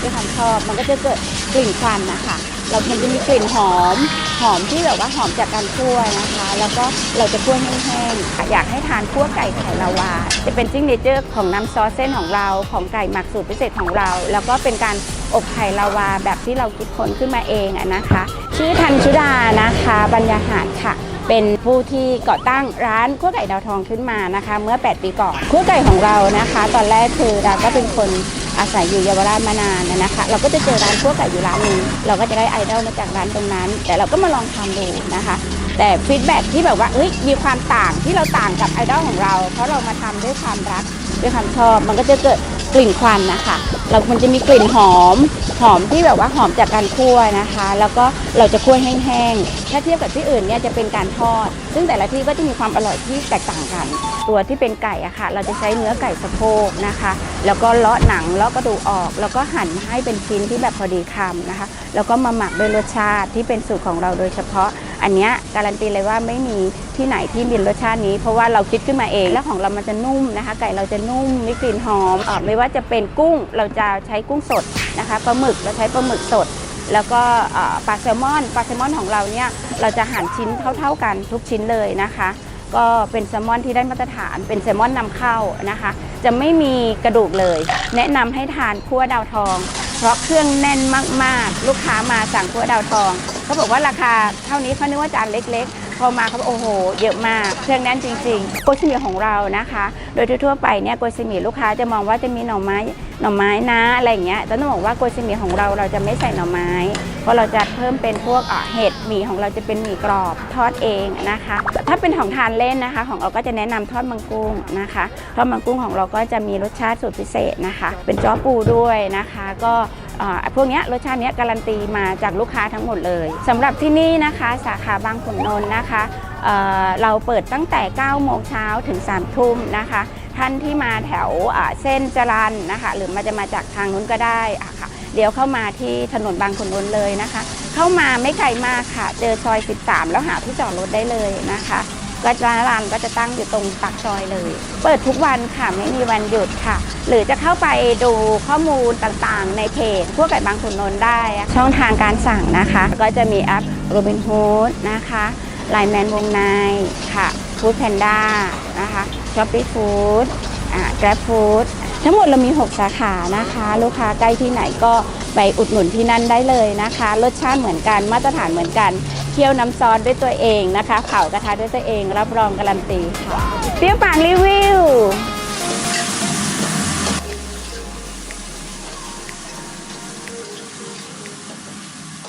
ด้วยความชอบมันก็จะเกิดกลิ่นควันนะคะเรามันจะมีกลิ่นหอมหอมที่แบบว่าหอมจากการคั่วนะคะ แล้วก็เราจะคั่วแห้งๆอยากให้ทานคั่วไก่ไข่ลาวา จะเป็นจิ้งเนเจอร์ของน้ำซอสเส้นของเราของไก่หมักสูตรพิเศษของเรา แล้วก็เป็นการอบไข่ลาวาแบบที่เราคิดค้นขึ้นมาเองอะนะคะ ชื่อทันชุดานะคะบรรยาหารค่ะเป็นผู้ที่ก่อตั้งร้านขั้วไก่ดาวทองขึ้นมานะคะ เมื่อ 8 ปีก่อนขั้วไก่ของเรานะคะ ตอนแรกคือเราก็เป็นคน อาศัยอยู่เยาวราชมานานนะคะ เราก็จะเจอร้านพวกไก่อยู่ร้านหนึงเราก็จะได้ไอดอลมาจากร้านตรงนั้น แต่เราก็มาลองทำดูนะคะ แต่ฟีดแบ็กที่แบบว่าเอ้ยมีความต่างที่เราต่างกับไอดอลของเรา เพราะเรามาทำด้วยความรักด้วยความชอบ มันก็จะเกิดกลิ่นควันนะคะ เรามันจะมีกลิ่นหอม หอมที่แบบว่าหอมจากการคั่วนะคะ แล้วก็เราจะคั่วแห้งๆ ถ้าเทียบกับที่อื่นเนี่ยจะเป็นการทอด ซึ่งแต่ละที่ก็จะมีความอร่อยที่แตกต่างกัน ตัวที่เป็นไก่อะค่ะ เราจะใช้เนื้อไก่สะโพกนะคะ แล้วก็เลาะหนังเลาะกระดูกออก แล้วก็หั่นให้เป็นชิ้นที่แบบพอดีคำนะคะ แล้วก็มาหมักด้วยรสชาติที่เป็นสูตรของเราโดยเฉพาะ อันเนี้ยการันตีเลยว่าไม่มีที่ไหนที่มีรสชาตินี้ เพราะว่าเราคิดขึ้นมาเอง แล้วของเรามันจะนุ่มนะคะ ไก่เราจะนุ่มมีกลิ่นหอมออไม่ว่าจะเป็นกุ้งเราจะใช้กุ้งสด นะคะปลาหมึกเราใช้ปลาหมึกสด แล้วก็ปลาแซลมอนปลาแซลมอนของเราเนี่ยเราจะหั่นชิ้นเท่า ๆกันทุกชิ้นเลยนะคะ ก็เป็นแซลมอนที่ได้มาตรฐานเป็นแซลมอนนำเข้านะคะ จะไม่มีกระดูกเลย แนะนำให้ทานคั่วดาวทอง เพราะเครื่องแน่นมากๆ ลูกค้ามาสั่งคั่วดาวทองเขาบอกว่าราคาเท่านี้เขานึกว่าจานเล็กๆ พอมาเขาบโอ้โห เยอะมากเครื่องแน่นจริง ๆ โกซิมิของเรานะคะ โดยทั่วๆไปเนี่ยโกซิมิลูกค้าจะมองว่าจะมีหน่อไม้หน่อไม้นะอะไรอย่างเงี้ยแต่ต้องบอกว่าโกซิมิของเราเราจะไม่ใส่หน่อไม้ เพราะเราจะเพิ่มเป็นพวกเห็ดหมี่ของเราจะเป็นหมี่กรอบทอดเองนะคะ ถ้าเป็นของทานเล่นนะคะ ของเราก็จะแนะนำทอดมังกุ้งนะคะทอดมังกุ้งของเราก็จะมีรสชาติสูตรพิเศษนะคะ เป็นจ้อปูด้วยนะคะ ก็ พวกนี้รสชาตินี้การันตีมาจากลูกค้าทั้งหมดเลยสำหรับที่นี่นะคะ สาขาบางขุนนนท์นะคะเเราเปิดตั้งแต่ 9 โมงเช้าถึง 3 ทุ่มนะคะ ท่านที่มาแถวเส้นจรันนะคะ หรือมาจะมาจากทางนู้นก็ได้ค่ะเดี๋ยวเข้ามาที่ถนนบางขุนนนท์เลยนะคะ เข้ามาไม่ไกลมากค่ะ เจอซอย 13 แล้วหาที่จอดรถได้เลยนะคะ ก็ร้านร้านก็จะตั้งอยู่ตรงปากซอยเลย เปิดทุกวันค่ะไม่มีวันหยุดค่ะ หรือจะเข้าไปดูข้อมูลต่างๆ ในเพจพวกไก่บางขุนนนท์ได้ ช่องทางการสั่งนะคะ ก็จะมีแอป Robin Hood นะคะไลแมนวงในค่ะ Food Panda นะคะ Shopee Food อ่า Grab Food ทั้งหมดเรามี 6 สาขานะคะ ลูกค้าใกล้ที่ไหนก็ไปอุดหนุนที่นั่นได้เลยนะคะ รสชาติเหมือนกันมาตรฐานเหมือนกัน เคี่ยวน้ำซอสด้วยตัวเองนะคะ เผากระทะด้วยตัวเอง รับรองการันตีค่ะเปรี้ยวปากรีวิว